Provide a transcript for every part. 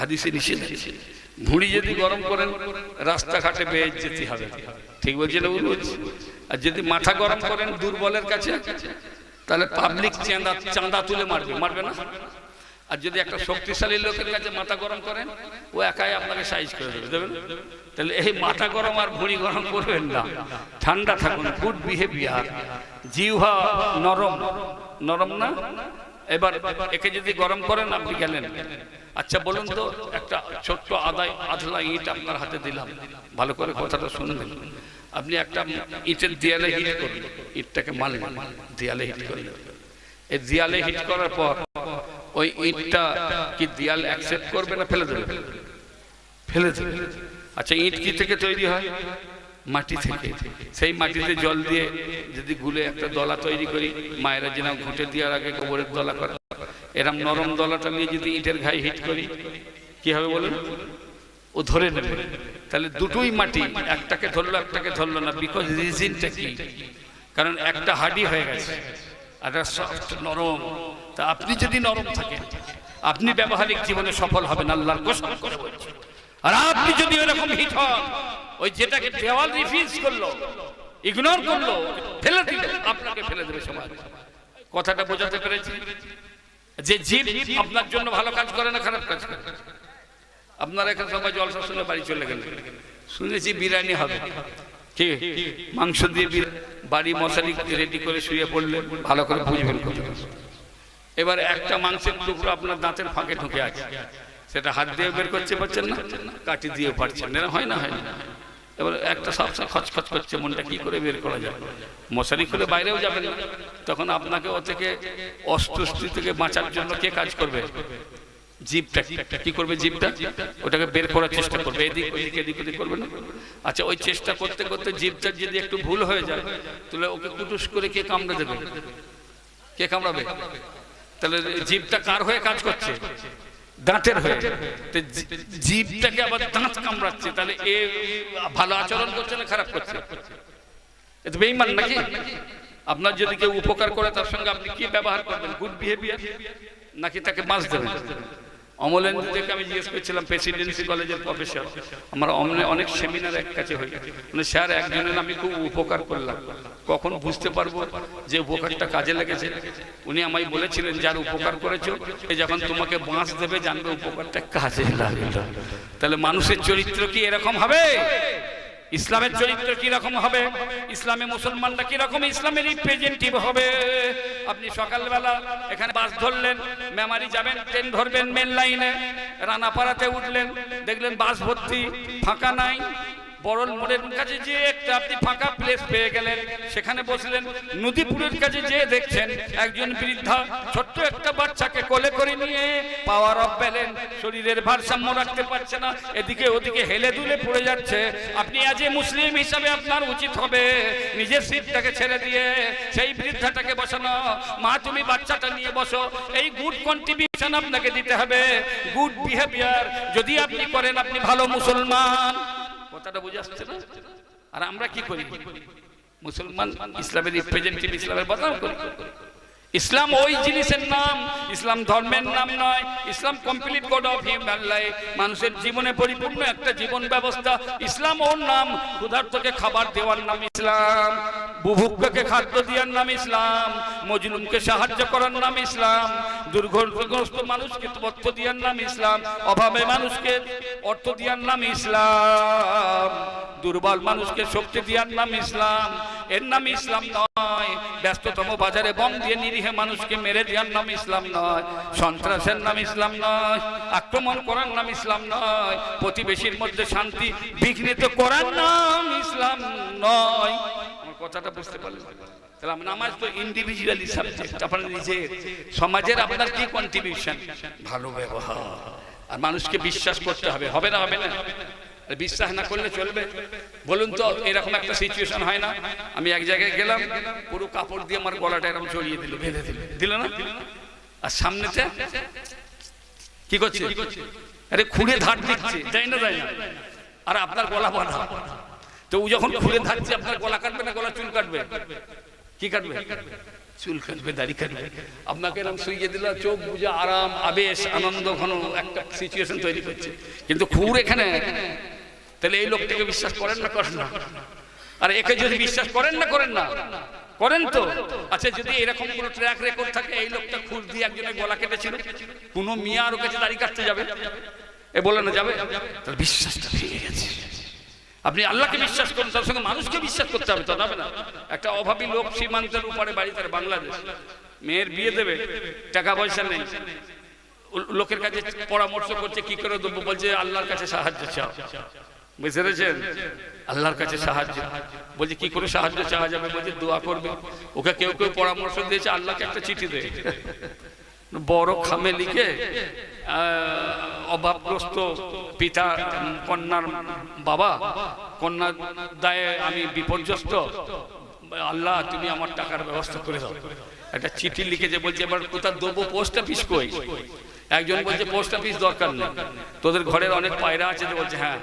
হাদিসে নিষেধ ভুঁড়ি যদি গরম করেন, রাস্তাঘাটে বেয়ে যেতে হবে। ঠিক বলছি না বলছি আর যদি মাথা গরম করেন, দুর্বলের কাছে, তাহলে পাবলিক চাঁদা চাঁদা তুলে মারবে মারবে না? আর যদি একটা শক্তিশালী লোকের কাছে মাথা গরম করেন, ও একাই আপনাকে সাইজ করে দেবে দেবেন তাহলে এই মাথা গরম আর ভুঁড়ি গরম করবেন না। ঠান্ডা থাকুন গুড বিহেভিয়ার জিহ্বা নরম। নরম না? এবার একে যদি গরম করেন, আপনি গেলেন। আচ্ছা বলুন তো, একটা ছোট্ট আদায় আধলা ইট আপনার হাতে দিলাম। ভালো করে কথাটা শুনবেন। আপনি একটা ইটের দেয়ালে হিট করলেন। ইটটাকে মারলেন, দেয়ালে হিট করলেন। এই দেয়ালে হিট করার পর ওই ইটটা কি দেয়াল অ্যাকসেপ্ট করবে না ফেলে দেবে? ফেলে দেবে। আচ্ছা ইট কি থেকে তৈরি হয়? মাটি থেকে। সেই মাটিতে জল দিয়ে যদি গুলে একটা দলা তৈরি করি মায়েরা যেন ঘুঁটে দেওয়ার আগে গোবরের দলা করে। এরম নরম দলাটা নিয়ে যদি ইটের ঘায়ে হিট করি কি হবে বলুন? ও ধরে নেবে। তাহলে দুটোই মাটি একটাকে ধরলো একটাকে ধরলো না বিকজ রিজিনটা কি? কারণ একটা হাডি হয়ে গেছে আর সফট নরম। তা আপনি যদি নরম থাকেন আপনি ব্যবহারিক জীবনে সফল হবেন আল্লাহর বলছি। আর আপনি যদি ওরকম হিট হন ওই যেটাকে দেওয়াল রিফিউজ করল ইগনোর করল, ফেলে দিল, আপনাকে ফেলে দেবে সমাজ। কথাটা বোঝাতে পেরেছি? যে জীব আপনার জন্য ভালো কাজ করে না খারাপ কাজ করে। আপনারা এখানে সবাই জলসা শুনে বাড়ি চলে গেলেন। শুনেছি বিরিয়ানি হবে। কি? মাংস দিয়ে বাড়ি মশারি রেডি করে শুয়ে পড়লেন ভালো করে বুঝবেন এবার একটা মাংসের টুকরো আপনার দাঁতের ফাঁকে ঢুকে আছে। সেটা হাত দিয়ে বের করতে পারছেন না, কাটি দিয়ে পারছেন হয় না? হয় না। এবার একটা সবসময় খচখচ করছে, মনটা কি করে বের করা যায়? মশারি খুলে বাইরেও যাবেন তখন আপনাকে ও থেকে অস্তুষ্টি থেকে বাঁচার জন্য কে কাজ করবে? জীবটা। কি করবে জীবটা? ওটাকে বের করার চেষ্টা করবে। এদিক ওদিক এদিক ওদিক করবে না? আচ্ছা ওই চেষ্টা করতে করতে জীবটা যদি একটু ভুল হয়ে যায়, তাহলে ওকে কুটুস করে কে কামড়ে দেবে? কে কামড়াবে? তাহলে জীবটা কার হয়ে কাজ করছে? দাঁতের হয়ে জীবটাকে আবার দাঁত কামড়াচ্ছে, তাহলে এ ভালো আচরণ করছে না খারাপ করছে? এটা বেইমান নাকি? আপনার যদি কেউ উপকার করে, তার সঙ্গে আপনি কি ব্যবহার করবেন? গুড বিহেভিয়ার নাকি তাকে মাছ দেবেন? অমলেন্দ্রকে আমি জিজ্ঞেস করছিলাম প্রেসিডেন্সি কলেজের প্রফেসর আমার অনেক সেমিনার এক কাছে হয়ে মানে স্যার, একজনের আমি খুব উপকার করলাম। কখন বুঝতে পারব যে উপকারটা কাজে লেগেছে? উনি আমায় বলেছিলেন, যার উপকার করেছ যখন তোমাকে বাঁশ দেবে, জানবে উপকারটা কাজে লাগল। তাহলে মানুষের চরিত্র কি এরকম হবে? ইসলামের চরিত্র কি রকম হবে? ইসলামে মুসলমানরা কি রকম ইসলামের রিপ্রেজেন্টেটিভ হবে? আপনি সকালবেলা এখানে বাস ধরলেন মেমারি যাবেন ট্রেন ধরবেন মেন লাইনে রানাপাড়াতে উঠলেন, দেখলেন বাস ভর্তি, ফাঁকা নাই। বরল মোড়ের কাছে যে একটা আপনি ফাঁকা প্লেস পেয়ে গেলেন, সেখানে বসলেন। নদীপুরের কাছে যে দেখছেন, একজন বৃদ্ধা ছোট্ট একটা বাচ্চাকে কোলে করে নিয়ে পাওয়ার অফ ব্যালেন্স শরীরের ভারসাম্য রাখতে পারছে না, এদিকে ওদিকে হেলে দুলে পড়ে যাচ্ছে। আপনি আজ মুসলিম হিসাবে আপনার উচিত হবে, নিজের সিটটাকে ছেড়ে দিয়ে সেই বৃদ্ধাটাকে বসানো। মা, তুমি বাচ্চাটা নিয়ে বসো, এই গুড কন্ট্রিবিউশন আপনাকে দিতে হবে। গুড বিহেভিয়ার যদি আপনি করেন, আপনি ভালো মুসলমান। কথাটা বুঝে আসছে না? আর আমরা কি করি? মুসলমান ইসলামের রিপ্রেজেন্টেটিভ ইসলামের বদনাম করি। ইসলাম ওই জিনিসের নাম, ইসলাম ধর্মের নাম নয়, Islam complete code of human life মানুষের জীবনে পরিপূর্ণ একটা জীবন ব্যবস্থা, ইসলাম ওর নাম, ক্ষুধার্তকে খাবার দেওয়ার নাম ইসলাম, বুভুক্ষকে খাদ্য দেওয়ার নাম ইসলাম, মজলুমকে সাহায্য করার নাম ইসলাম, দুর্ঘটনাগ্রস্ত মানুষকে অর্থ দেওয়ার নাম ইসলাম, অভাবে মানুষকে অর্থ দেওয়ার নাম ইসলাম, দুর্বল মানুষকে শক্তি দেওয়ার নাম ইসলাম, এর নাম ইসলাম নয়। ব্যস্ততম বাজারে বম দিয়ে নিরীহে মানুষকে মেরে দেওয়ার নাম ইসলাম নয়। সন্ত্রাসের নাম ইসলাম নয়। আক্রমণ করার নাম ইসলাম নয়। প্রতিবেশীর মধ্যে শান্তি বিঘ্নিত করার নাম ইসলাম নয়। আমার কথাটা বুঝতে পারলেন নামাজ তো ইন্ডিভিজুয়ালি আপনার নিজের সমাজের আপনার কি কন্ট্রিবিউশন ভালো ব্যবহার। আর মানুষকে বিশ্বাস করতে হবে। হবে না হবে না। বিশ্বাস না করলে চলবে। বলুন তো, এরকম একটা সিচুয়েশন হয় না? আমি এক জায়গায় গেলাম, পুরো কাপড় দিয়ে আমার গলাটা এরকম জড়িয়ে দিল, বেঁধে দিল। দিল না? আর সামনেতে কি করছে? আরে খুঁড়ে ধার দিচ্ছে। যাই না যাই না। আর আপনার গলা বাঁধা। তো ও যখন খুঁড়ে ধারছে আপনার গলা কাটবে না গলা চুল কাটবে? কি কাটবে? চুল কাটবে, দাড়ি কাটবে। আপনাকে এরকম শুইয়ে দিল, চোখ বুঝে আরাম, আবেশ, আনন্দ, ঘন একটা সিচুয়েশন তৈরি করছে। কিন্তু খুর এখানে তাহলে এই লোকটাকে বিশ্বাস করেন না করেন না। আর একে যদি বিশ্বাস করেন না করেন না। করেন তো। আচ্ছা যদি এরকম কোন ট্র্যাক রেকর্ড থাকে, এই লোকটা খুর দিয়ে একজনের গলা কেটেছিল, কোনো মিয়া আর কাছে দাড়ি কাটতে যাবে, এ বলে না, যাবে? তার বিশ্বাসটা ভেঙে গেছে। আপনি আল্লাহকে বিশ্বাস করুন, তার সঙ্গে মানুষকে বিশ্বাস করতে হবে, তো যাবে না। একটা অভাবী লোক সীমান্তের উপরে বাড়ি, তার বাংলাদেশ। মেয়ের বিয়ে দেবে, টাকা পয়সা নেই। লোকের কাছে পরামর্শ করছে, কি করে দেবো? বলছে, আল্লাহর কাছে সাহায্য চাও। বুঝতে পেরেছেন? আল্লাহর কাছে সাহায্য। বলছে, কি করে সাহায্য চাওয়া যাবে? বলছে, দোয়া করবে। ওকে কেউ কেউ পরামর্শ দিয়েছে, আল্লাহকে একটা চিঠি দে। বড় খামে লিখে অভাবগ্রস্ত পিতা, কন্যার বাবা কন্যার দায়ে আমি বিপর্যস্ত। আল্লাহ, তুমি আমার টাকার ব্যবস্থা করে দাও। একটা চিঠি লিখেছে, বলছে, এবার কোথা দেবো? পোস্ট অফিস কই? একজন বলছে, পোস্ট অফিস দরকার নেই। তোদের ঘরের অনেক পায়রা আছে। বলছে হ্যাঁ।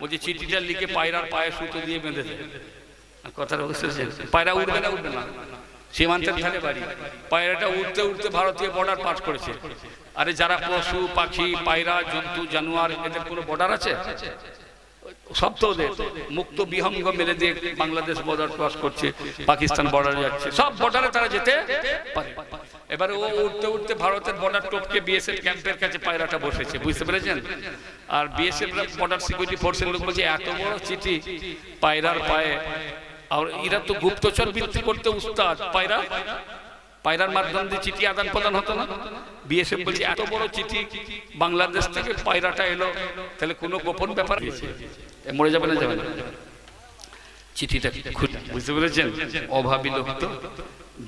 বলছে, চিঠিটা লিখে পায়রার পায়ে সুতো দিয়ে বেঁধে দেয় কথাটা বুঝতেছেন পায়রা উঠবে না উঠবে না। সীমান্তের ধারে বাড়ি। পায়রাটা উঠতে উঠতে ভারতীয় বর্ডার পাস করেছে। আরে যারা পশু, পাখি, পায়রা, জন্তু, জানোয়ার, এদের কোনো বর্ডার আছে? মুক্ত দিয়ে বাংলাদেশ বর্ডার ক্রস করছে, পাকিস্তান যাচ্ছে। সব তারা যেতে এবারে ও ভারতের টপকে ক্যাম্পের কাছে পায়রাটা বসেছে, বুঝতে পেরেছেন? আর বিএসএফ বর্ডার সিকিউরিটি ফোর্সের লোক বলছে, এত বড় চিঠি পায়রার পায়ে। আর এরা তো গুপ্তচর বৃত্তি করতে উস্তাদ, পায়রা। পায়রার মাধ্যম দিয়ে চিঠি আদান প্রদান হতো না? বিএসএফ বলছে এত বড় চিঠি বাংলাদেশ থেকে পায়রাটা এলো। তাহলে কোনো গোপন ব্যাপার মরে যাবে না যাবে না। চিঠিটা খুঁজে বুঝতে পেরেছেন? অভাবী লোক তো।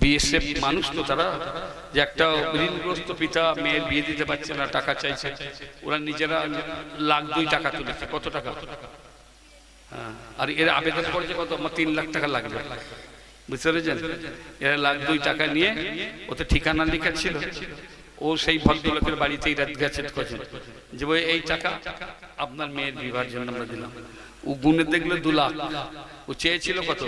বিএসএফ মানুষ তো তারা যে একটা ঋণগ্রস্ত পিতা মেয়ের বিয়ে দিতে পারছে না টাকা চাইছে ওরা নিজেরা লাখ দুই টাকা তুলেছে। কত টাকা? হ্যাঁ, আর এর আবেদন করেছে কত? তিন লাখ টাকা লাগবে। বুঝতে পেরেছেন? এরা লাখ দুই টাকা নিয়ে ওতে ঠিকানা লেখা ছিল। ও সেই ভদ্রলোকের বাড়িতেই রাত গেছে করছেন যে বই এই টাকা আপনার মেয়ের বিবাহের জন্য আমরা দিলাম। ও গুনে দেখল দু লাখ। ও চেয়েছিল কত?